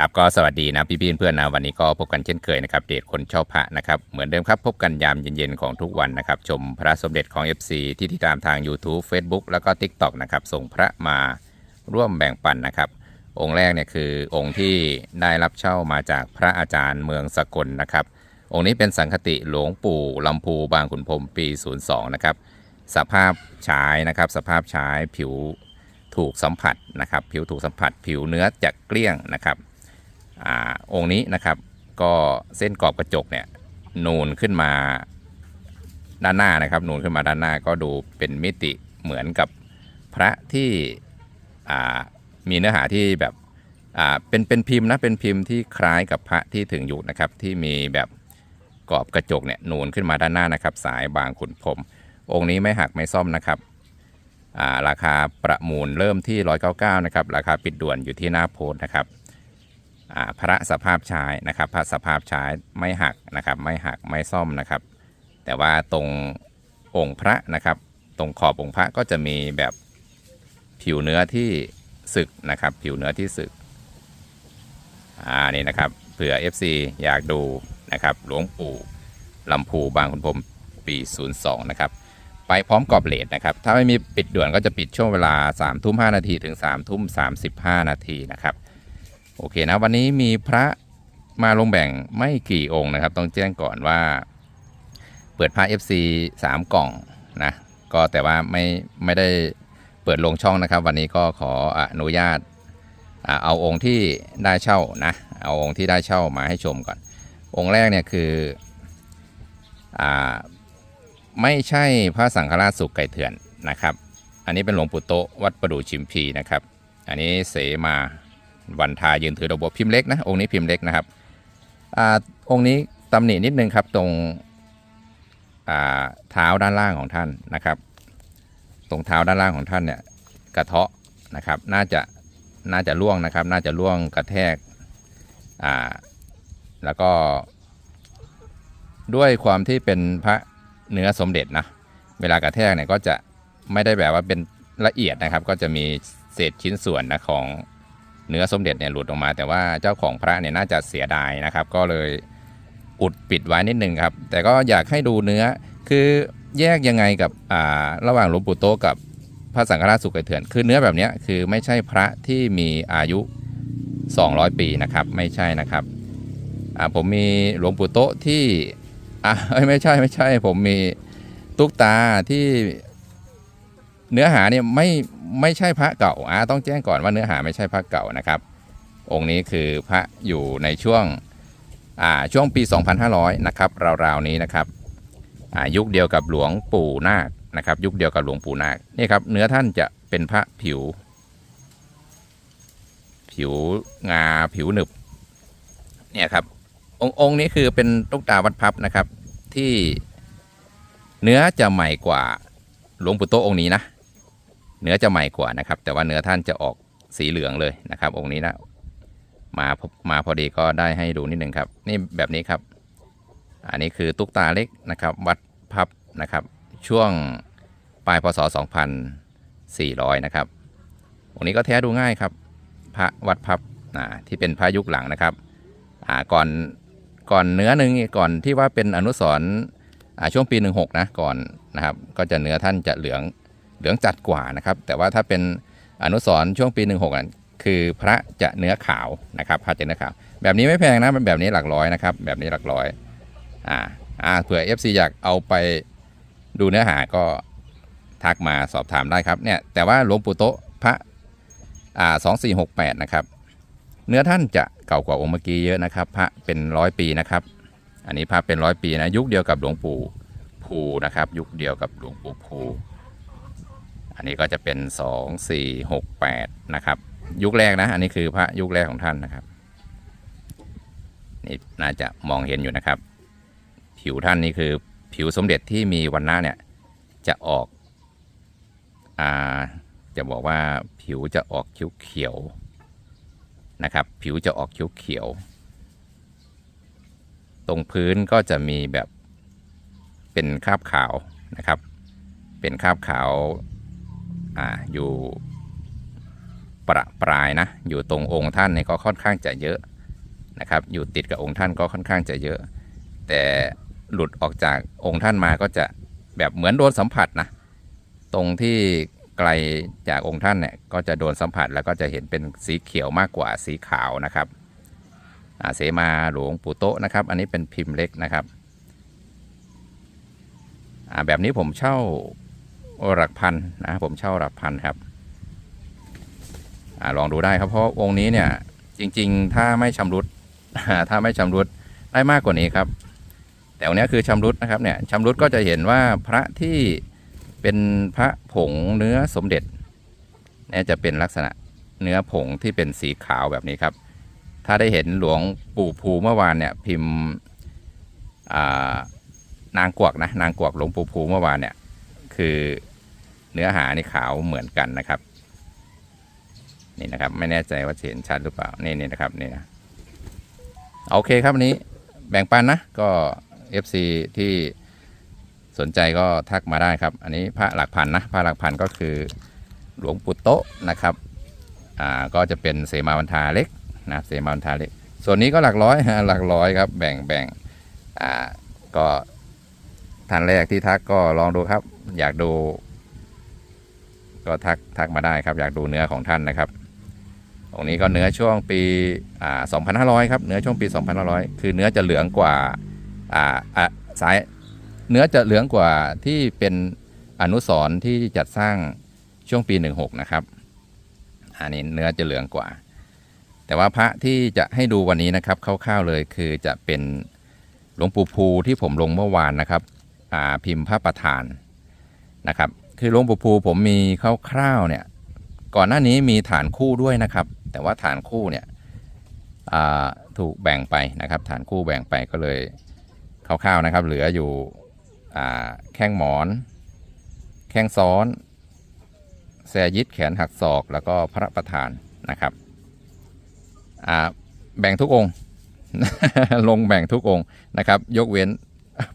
ครับก็สวัสดีนะพี่ๆเพื่อนนะวันนี้ก็พบกันเช่นเคยนะครับเดทคนชอบพระนะครับเหมือนเดิมครับพบกันยามเย็นๆของทุกวันนะครับชมพระสมเด็จของ FC ที่ติดตามทาง YouTube Facebook แล้วก็ TikTok นะครับส่งพระมาร่วมแบ่งปันนะครับ องค์แรกเนี่ยคือองค์ที่ได้รับเช่ามาจากพระอาจารย์เมืองสกลนะครับ องค์นี้เป็นสังคติหลวงปู่ลำพูบางขุนพรมปี 02 นะครับ สภาพฉายนะครับสภาพฉายผิวถูกสัมผัสนะครับผิวถูกสัมผัส ผิวเนื้อจะเกลี้ยงนะครับ อองค์นี้นะครับ ก็เส้นกรอบกระจกเนี่ยนูนขึ้นมาด้านหน้านะครับ นูนขึ้นมาด้านหน้าก็ดูเป็นมิติเหมือนกับพระที่มีเนื้อหาที่แบบเป็นเป็นพิมพ์นะเป็นพิมพ์ที่คล้ายกับพระที่ถึงอยู่นะครับ ที่มีแบบกรอบกระจกเนี่ยนูนขึ้นมาด้านหน้านะครับ สายบางขุนพรมองค์นี้ไม่หักไม่ซ่อมนะครับราคาประมูลเริ่มที่ 199 นะครับ ราคาปิดด่วนอยู่ที่หน้าโพสต์นะครับ พระสภาพชายนะครับพระสภาพชายไม่หักนะครับไม่หักไม่ซ่อมนะครับ แต่ว่าตรงองค์พระนะครับ ตรงขอบองค์พระก็จะมีแบบผิวเนื้อที่สึกนะครับ ผิวเนื้อที่สึกอ่านี่นะครับเผื่อ FC อยากดูนะครับหลวงปู่ลำพูบางขุนพรมปี 02 นะครับ ไปพร้อมกรอบเลทนะครับ ถ้าไม่มีปิดด่วนก็จะปิดช่วงเวลา3ามทุ่มหนาทีถึง3ามทุ่มสานาทีนะครับ โอเคนะวันนี้มีพระมาลงแบ่งไม่กี่องค์นะครับ ต้องแจ้งก่อนว่า เปิดพระ FC 3 กล่องนะก็แต่ว่าไม่ไม่ได้เปิดลงช่องนะครับ วันนี้ก็ขออนุญาตเอาองค์ที่ได้เช่านะเอาองค์ที่ได้เช่ามาให้ชมก่อน องค์แรกเนี่ยคืออ่าไม่ใช่พระสังฆราชสุกไก่เถื่อนนะครับ อันนี้เป็นหลวงปู่โตวัดประดู่ชิมพีนะครับ อันนี้เสมา วันทายืนถือดอกบัวพิมพ์เล็กนะองค์นี้พิมพ์เล็กนะครับอ่าองค์นี้ตำหนินิดนึงครับตรงอ่าเท้าด้านล่างของท่านนะครับ ตรงเท้าด้านล่างของท่านเนี่ยกระเทาะนะครับน่าจะน่าจะล่วงนะครับ น่าจะล่วงกระแทกอ่าแล้วก็ด้วยความที่เป็นพระเนื้อสมเด็จนะเวลากระแทกเนี่ยก็จะไม่ได้แบบว่าเป็นละเอียดนะครับ ก็จะมีเศษชิ้นส่วนนะของ เนื้อสมเด็จเนี่ยหลุดออกมา แต่ว่าเจ้าของพระเนี่ยน่าจะเสียดายนะครับ ก็เลยอุดปิดไว้นิดนึงครับ แต่ก็อยากให้ดูเนื้อคือแยกยังไงกับอ่าระหว่างหลวงปู่โตกับพระสังฆราชสุกเถื่อนคือเนื้อแบบนี้คือไม่ใช่พระที่มีอายุ 200 ปีนะครับไม่ใช่นะครับอ่าผมมีหลวงปู่โตที่อะเอ้ยไม่ใช่ไม่ใช่ ผมมีตุ๊กตาที่เนื้อหาเนี่ยไม่ ไม่ใช่พระเก่าอะต้องแจ้งก่อนว่าเนื้อหาไม่ใช่พระเก่านะครับ องค์นี้คือพระอยู่ในช่วงอ่าช่วงปี 2500 นะครับราวๆนี้นะครับอ่ายุคเดียวกับหลวงปู่นาคนะครับ ยุคเดียวกับหลวงปู่นาคนี่ครับเนื้อท่านจะเป็นพระผิว ผิวงาผิวหนึบเนี่ยครับองค์องค์นี้คือเป็นตุ๊กตาวัดพับนะครับที่เนื้อจะใหม่กว่าหลวงปู่โตองค์นี้นะ เนื้อจะใหม่กว่านะครับ แต่ว่าเนื้อท่านจะออกสีเหลืองเลยนะครับ องค์นี้นะมาพมาพอดีก็ได้ให้ดูนิดหนึ่งครับ นี่แบบนี้ครับ อันนี้คือตุ๊กตาเล็กนะครับ วัดพับนะครับ ช่วงปลายพศ 2400 นะครับองค์นี้ก็แท้ดูง่ายครับ พระวัดพับที่เป็นพระยุคหลังนะครับก่อนก่อนเนื้อหนึ่งก่อนที่ว่าเป็นอนุสรณ์ช่วงปี 16 นะก่อนนะครับ ก็จะเนื้อท่านจะเหลือง เหลืองจัดกว่านะครับ แต่ว่าถ้าเป็นอนุสร์ช่วงปี 16อะคือพระจะเนื้อขาวนะครับพระจะเนื้อขาว แบบนี้ไม่แพงนะมันแบบนี้หลักร้อยนะครับ แบบนี้หลักร้อยอ่าอ่าเผื่อ FC อยากเอาไปดูเนื้อหาก็ทักมาสอบถามได้ครับเนี่ยแต่ว่าหลวงปู่โตพระอ่า2468นะครับ เนื้อท่านจะเก่ากว่าองค์เมื่อกี้เยอะนะครับ พระเป็นร้อยปีนะครับ อันนี้พระเป็นร้อยปีนะยุคเดียวกับหลวงปู่ภูนะครับ ยุคเดียวกับหลวงปู่ภู อันนี้ก็จะเป็นสองสี่หกแปดนะครับ ยุคแรกนะ อันนี้คือพระยุคแรกของท่านนะครับ นี่น่าจะมองเห็นอยู่นะครับ ผิวท่านนี่คือผิวสมเด็จที่มีวันหน้าเนี่ยจะออกอ่าจะบอกว่าผิวจะออกเขียวเขียวๆนะครับ ผิวจะออกเขียวๆตรงพื้นก็จะมีแบบเป็นคราบขาวนะครับ เป็นคราบขาว อ่าอยู่ประปรายนะ อยู่ตรงองค์ท่านเนี่ยก็ค่อนข้างจะเยอะนะครับ อยู่ติดกับองค์ท่านก็ค่อนข้างจะเยอะ แต่หลุดออกจากองค์ท่านมาก็จะแบบเหมือนโดนสัมผัสนะ ตรงที่ไกลจากองค์ท่านเนี่ยก็จะโดนสัมผัสแล้วก็จะเห็นเป็นสีเขียวมากกว่าสีขาวนะครับอาเสมาหลวงปู่โตะนะครับ อันนี้เป็นพิมพ์เล็กนะครับแบบนี้ผมเช่า หลักพันนะผมเช่าหลักพันครับอลองดูได้ครับเพราะองค์นี้เนี่ยจริง ๆ ถ้าไม่ชำรุดถ้าไม่ชำรุดได้มากกว่านี้ครับ แต่วันนี้คือชำรุดนะครับเนี่ยชำรุดก็จะเห็นว่าพระที่เป็นพระผงเนื้อสมเด็จเนี่ยจะเป็นลักษณะเนื้อผงที่เป็นสีขาวแบบนี้ครับ ถ้าได้เห็นหลวงปู่ภูเมื่อวานเนี่ยพิมพ์นางกวักนะนางกวักหลวงปู่ภูเมื่อวานเนี่ยคือ เนื้อหานี่ขาวเหมือนกันนะครับ นี่นะครับ ไม่แน่ใจว่าเห็นชัดหรือเปล่า นี่นี่นะครับนี่นะโอเคครับวันนี้แบ่งปันนะก็ FC ที่สนใจก็ทักมาได้ครับ อันนี้พระหลักพันนะพระหลักพันก็คือหลวงปู่โตนะครับอ่าก็จะเป็นเสมาวันทาเล็กนะเสมาวันทาเล็ก ส่วนนี้ก็หลักร้อยฮะหลักร้อยครับ แบ่งแบ่งอ่าก็ท่านแรกที่ทักก็ลองดูครับ อยากดู ก็ทักทักมาได้ครับอยากดูเนื้อของท่านนะครับตรงนี้ก็เนื้อช่วงปีอ่า2,500 ครับ เนื้อช่วงปี 2,500 คือเนื้อจะเหลืองกว่าอ่าอะสายเนื้อจะเหลืองกว่าที่เป็นอนุสรณ์ที่จัดสร้างช่วงปี 16 นะครับ อันนี้เนื้อจะเหลืองกว่า แต่ว่าพระที่จะให้ดูวันนี้นะครับคร่าวๆเลยคือจะเป็นหลวงปู่ภูที่ผมลงเมื่อวานนะครับ พิมพ์พระประธานนะครับ คือหลวงปู่ภูผมมีคร่าวๆเนี่ยก่อนหน้านี้มีฐานคู่ด้วยนะครับ แต่ว่าฐานคู่เนี่ยถูกแบ่งไปนะครับ ฐานคู่แบ่งไปก็เลยคร่าวๆนะครับ เหลืออยู่แข้งหมอน แข้งซ้อนแซยิดแขนหักศอกแล้วก็พระประธานนะครับแบ่งทุกองค์ลงแบ่งทุกองค์นะครับ ยกเว้น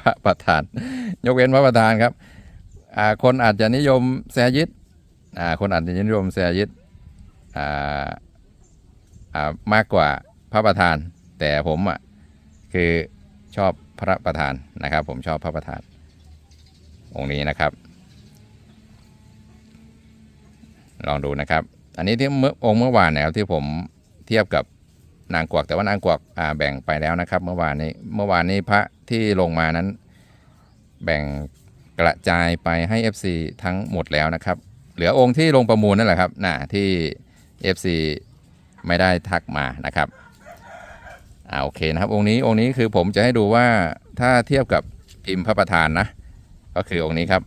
พระประธาน ยกเว้นพระประธานครับ คนอาจจะนิยมแซยิดคนอาจจะนิยมเสียยึดมากกว่าพระประธาน แต่ผมอะคือชอบพระประธานนะครับ ผมชอบพระประธาน องค์นี้นะครับ ลองดูนะครับ อันนี้ที่เมื่อองค์เมื่อวานนะครับที่ผมเทียบกับนางกวักแต่ว่านางกวักแบ่งไปแล้วนะครับ เมื่อวานนี้เมื่อวานนี้พระที่ลงมานั้นแบ่ง กระจายไปให้ FC ทั้งหมดแล้วนะครับ เหลือองค์ที่ลงประมูลนั่นแหละครับน่ะที่ FC ไม่ได้ทักมานะครับอ่าโอเคนะครับ องค์นี้องค์นี้คือผมจะให้ดูว่าถ้าเทียบกับพิมพ์พระประธานนะ ก็คือองค์นี้ครับ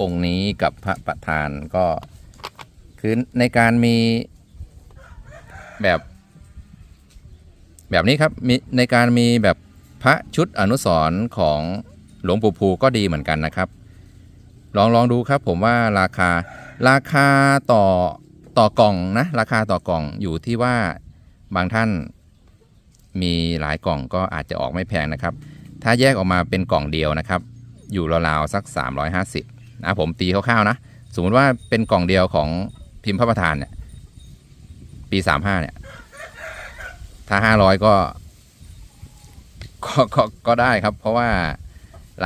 องค์นี้กับพระประธานก็คือในการมีแบบแบบนี้ครับมีในการมีแบบพระชุดอนุสรณ์ของ หลวงปู่ภูก็ดีเหมือนกันนะครับ ลองลองดูครับผมว่าราคาราคาต่อต่อกล่องนะราคาต่อกล่องอยู่ที่ว่าบางท่านมีหลายกล่องก็อาจจะออกไม่แพงนะครับ ถ้าแยกออกมาเป็นกล่องเดียวนะครับ อยู่ราวๆสัก 350นะผมตีคร่าวๆนะ สมมติว่าเป็นกล่องเดียวของพิมพ์พระประธานเนี่ยปี 35เนี่ยถ้า 500 ก็ก็ก็ก็ได้ครับ เพราะว่า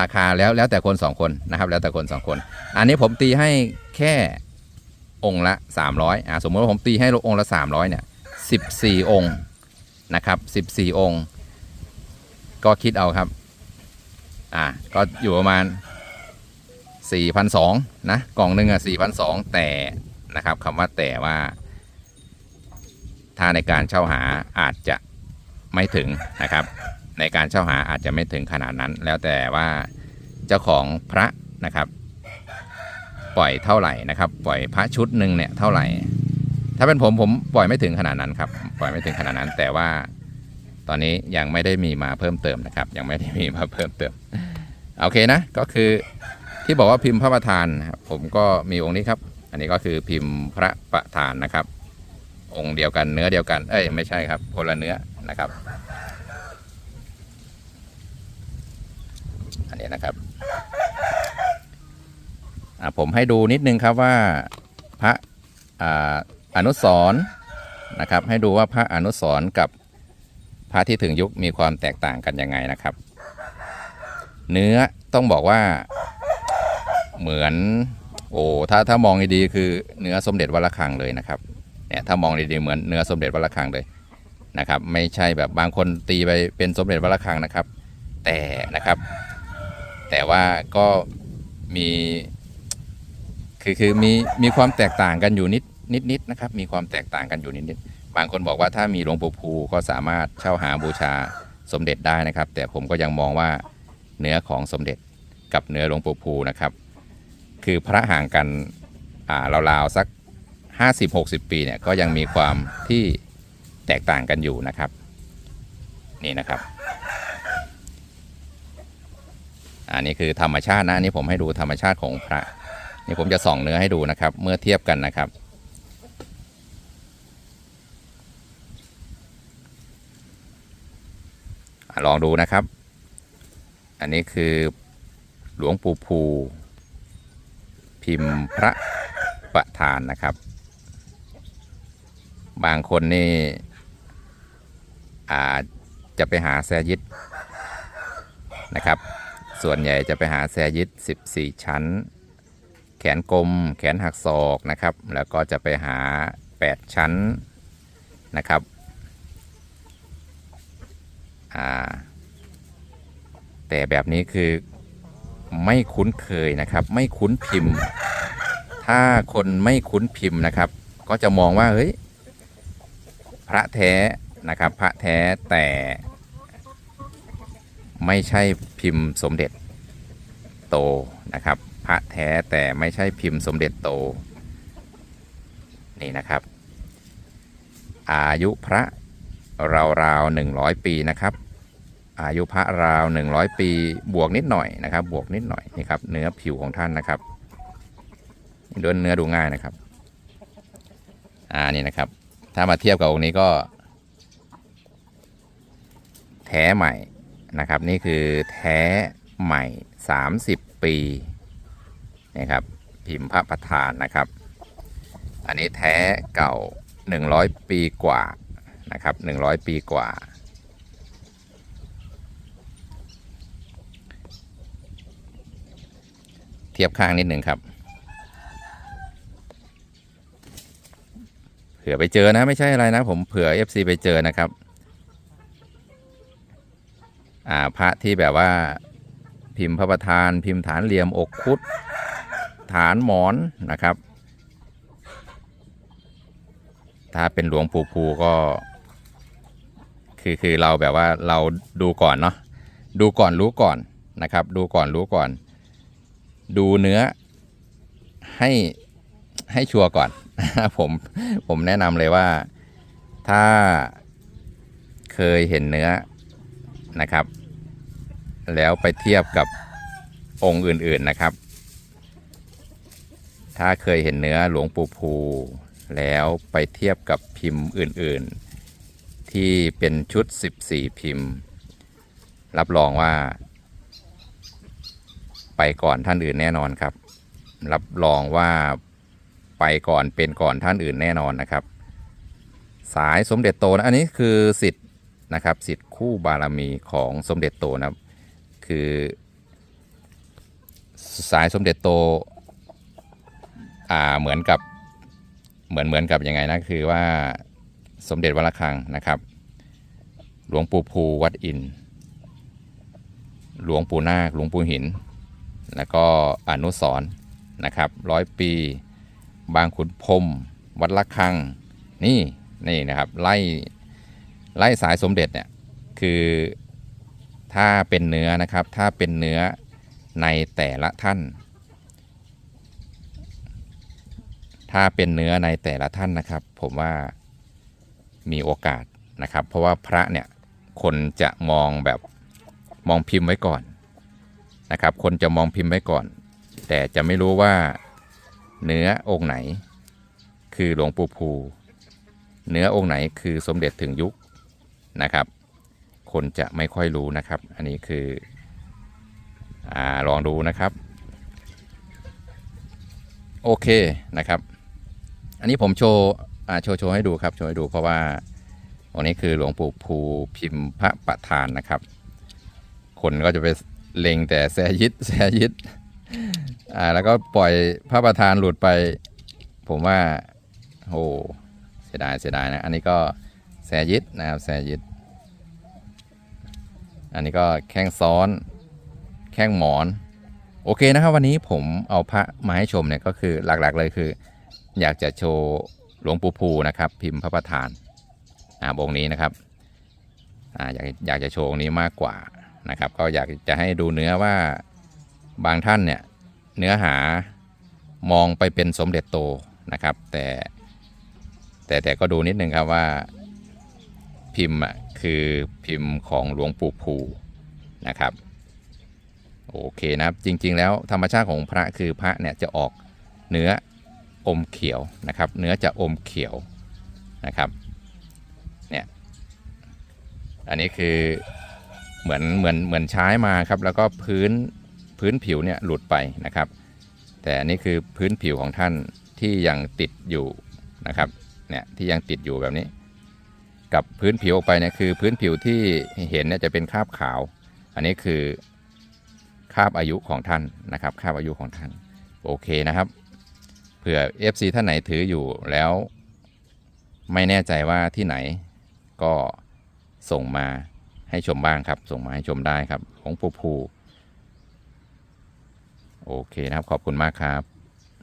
ราคาแล้วแล้วแต่คนสองคนนะครับ แล้วแต่คนสองคน อันนี้ผมตีให้แค่องค์ละ 300อ่าสมมติว่าผมตีให้องค์ละ 300เนี่ย14 องค์นะครับ14 องค์ ก็คิดเอาครับอ่าก็อยู่ประมาณ 4,200นะกล่องหนึ่งอะ4,200แต่นะครับคำว่าแต่ว่า ถ้าในการเช่าหาอาจจะไม่ถึงนะครับ ในการเช่าหาอาจจะไม่ถึงขนาดนั้น แล้วแต่ว่าเจ้าของพระนะครับ ปล่อยเท่าไหร่นะครับ ปล่อยพระชุดหนึ่งเนี่ยเท่าไหร่ ถ้าเป็นผมผมปล่อยไม่ถึงขนาดนั้นครับ ปล่อยไม่ถึงขนาดนั้น แต่ว่าตอนนี้ยังไม่ได้มีมาเพิ่มเติมนะครับ ยังไม่ได้มีมาเพิ่มเติมโอเคนะก็คือที่บอกว่าพิมพ์พระประธานผมก็มีองค์นี้ครับ อันนี้ก็คือพิมพ์พระประธานนะครับ องค์เดียวกันเนื้อเดียวกัน เอ้ยไม่ใช่ครับคนละเนื้อนะครับ อันนี้นะครับผมให้ดูนิดนึงครับว่าพระออนุสรณ์นะครับ ให้ดูว่าพระอนุสรณ์กับพระที่ถึงยุคมีความแตกต่างกันยังไงนะครับ เนื้อต้องบอกว่าเหมือนโอ้ถ้าถ้ามองดีๆคือเนื้อสมเด็จวัดระฆังเลยนะครับเนี่ยถ้ามองดีๆเหมือนเนื้อสมเด็จวัดระฆังเลยนะครับ ไม่ใช่แบบบางคนตีไปเป็นสมเด็จวัดระฆังนะครับ แต่นะครับ แต่ว่าก็มีคือคือมีมีความแตกต่างกันอยู่นิดนิดนิดนะครับ มีความแตกต่างกันอยู่นิดนิดบางคนบอกว่าถ้ามีหลวงปู่ภูก็สามารถเช่าหาบูชาสมเด็จได้นะครับ แต่ผมก็ยังมองว่าเนื้อของสมเด็จกับเนื้อหลวงปู่ภูนะครับ คือพระห่างกันอ่าราวๆสัก 50-60 ปีเนี่ยก็ยังมีความที่แตกต่างกันอยู่นะครับ นี่นะครับ อันนี้คือธรรมชาตินะนนี่ผมให้ดูธรรมชาติของพระ นี่ผมจะส่องเนื้อให้ดูนะครับ เมื่อเทียบกันนะครับอลองดูนะครับ อันนี้คือหลวงปู่ภู พิมพ์พระประธานนะครับ บางคนนี่อาจจะไปหาแซยิดนะครับ ส่วนใหญ่จะไปหาแซยิด14 ชั้น แขนกลม แขนหักศอกนะครับ แล้วก็จะไปหา 8 ชั้นนะครับแต่แบบนี้คือไม่คุ้นเคยนะครับ ไม่คุ้นพิมพ์ ถ้าคนไม่คุ้นพิมพ์นะครับ ก็จะมองว่าเฮ้ยพระแท้นะครับ พระแท้แต่ ไม่ใช่พิมพ์สมเด็จโตนะครับ พระแท้แต่ไม่ใช่พิมพ์สมเด็จโต นี่นะครับ อายุพระราวๆหนึ่งร้อยปีนะครับ อายุพระราวหนึ่งร้อยปี บวกนิดหน่อยนะครับ บวกนิดหน่อยนี่ครับ เนื้อผิวของท่านนะครับดินเนื้อดูง่ายนะครับ อ่านี่นะครับ ถ้ามาเทียบกับองค์นี้ก็ แท้ใหม่ นะครับ นี่คือแท้ใหม่ 30 ปีนะครับพิมพ์พระประธานนะครับ อันนี้แท้เก่า 100 ปีกว่านะครับ 100 ปีกว่า เทียบข้างนิดหนึ่งครับเผื่อไปเจอนะไม่ใช่อะไรนะ ผมเผื่อ FC ไปเจอนะครับ พระที่แบบว่าพิมพ์พระประธาน พิมพ์ฐานเหลี่ยมอกคุด ฐานหมอนนะครับ ถ้าเป็นหลวงปู่ภูก็ คือคือเราแบบว่าเราดูก่อนเนาะดูก่อนรู้ก่อนนะครับ ดูก่อนรู้ก่อน ดูเนื้อให้ให้ชัวร์ก่อน ผมผมแนะนำเลยว่าถ้าเคยเห็นเนื้อ นะครับ แล้วไปเทียบกับองค์อื่นๆนะครับ ถ้าเคยเห็นเนื้อหลวงปู่ภูแล้วไปเทียบกับพิมพ์อื่นๆ ที่เป็นชุด 14 พิมพ์ รับรองว่า ไปก่อนท่านอื่นแน่นอนครับ รับรองว่าไปก่อนเป็นก่อนท่านอื่นแน่นอนนะครับ สายสมเด็จโตนะ อันนี้คือสิทธิ นะครับสิทธิ์คู่บารมีของสมเด็จโตนะครับคือสายสมเด็จโตอ่าเหมือนกับเหมือนเหมือนกับยังไงนะคือว่าสมเด็จวัดระฆังนะครับ หลวงปู่ภูวัดอิน หลวงปู่นาคหลวงปู่หิน แล้วก็อนุสรนะครับร้อยปี บางขุนพรมวัดละคังนี่นี่นะครับไล่ ไล่สายสมเด็จเนี่ยคือถ้าเป็นเนื้อนะครับ ถ้าเป็นเนื้อในแต่ละท่าน ถ้าเป็นเนื้อในแต่ละท่านนะครับ ผมว่ามีโอกาสนะครับ เพราะว่าพระเนี่ยคนจะมองแบบมองพิมพ์ไว้ก่อนนะครับ คนจะมองพิมพ์ไว้ก่อน แต่จะไม่รู้ว่าเนื้อองค์ไหน คือหลวงปู่ภู เนื้อองค์ไหนคือสมเด็จถึงยุค นะครับ คนจะไม่ค่อยรู้นะครับ อันนี้คืออาลองดูนะครับ โอเคนะครับ อันนี้ผมโชว์อ่าโชว์โชว์ให้ดูครับโชว์ให้ดูเพราะว่าองค์นี้คือหลวงปู่ภูพิมพ์พระประธานนะครับ คนก็จะไปเล็งแต่แซยิดแซยิดอ่าแล้วก็ปล่อยพระประธานหลุดไป ผมว่าโอ้เสียดายเสียดายนะ อันนี้ก็ แซยิดนะครับแซยิด อันนี้ก็แข้งซ้อน แข้งหมอน โอเคนะครับ วันนี้ผมเอาพระมาให้ชมเนี่ยก็คือหลักๆเลยคือ อยากจะโชว์หลวงปู่ภูนะครับ พิมพ์พระประธานอ่าองค์นี้นะครับอ่าอยากอยากจะโชว์องค์นี้มากกว่านะครับ ก็อยากจะให้ดูเนื้อว่าบางท่านเนี่ยเนื้อหามองไปเป็นสมเด็จโตนะครับ แต่แต่แต่ก็ดูนิดนึงครับว่า พิมพ์อะคือพิมพ์ของหลวงปู่ภูนะครับโอเคนะครับจริงๆแล้วธรรมชาติของพระคือพระเนี่ยจะออกเนื้ออมเขียวนะครับ เนื้อจะอมเขียวนะครับเนี่ยอันนี้คือเหมือนเหมือนเหมือนใช้มาครับแล้วก็พื้นพื้นผิวเนี่ยหลุดไปนะครับ แต่อันนี้คือพื้นผิวของท่านที่ยังติดอยู่นะครับเนี่ยที่ยังติดอยู่แบบนี้ กับพื้นผิวออกไปเนี่ยคือพื้นผิวที่เห็นเนี่ยจะเป็นคราบขาว อันนี้คือคราบอายุของท่านนะครับคราบอายุของท่านโอเคนะครับเผื่อ FC ท่านไหนถืออยู่แล้ว ไม่แน่ใจว่าที่ไหนก็ส่งมาให้ชมบ้างครับ ส่งมาให้ชมได้ครับของปูภูโอเคนะครับขอบคุณมากครับ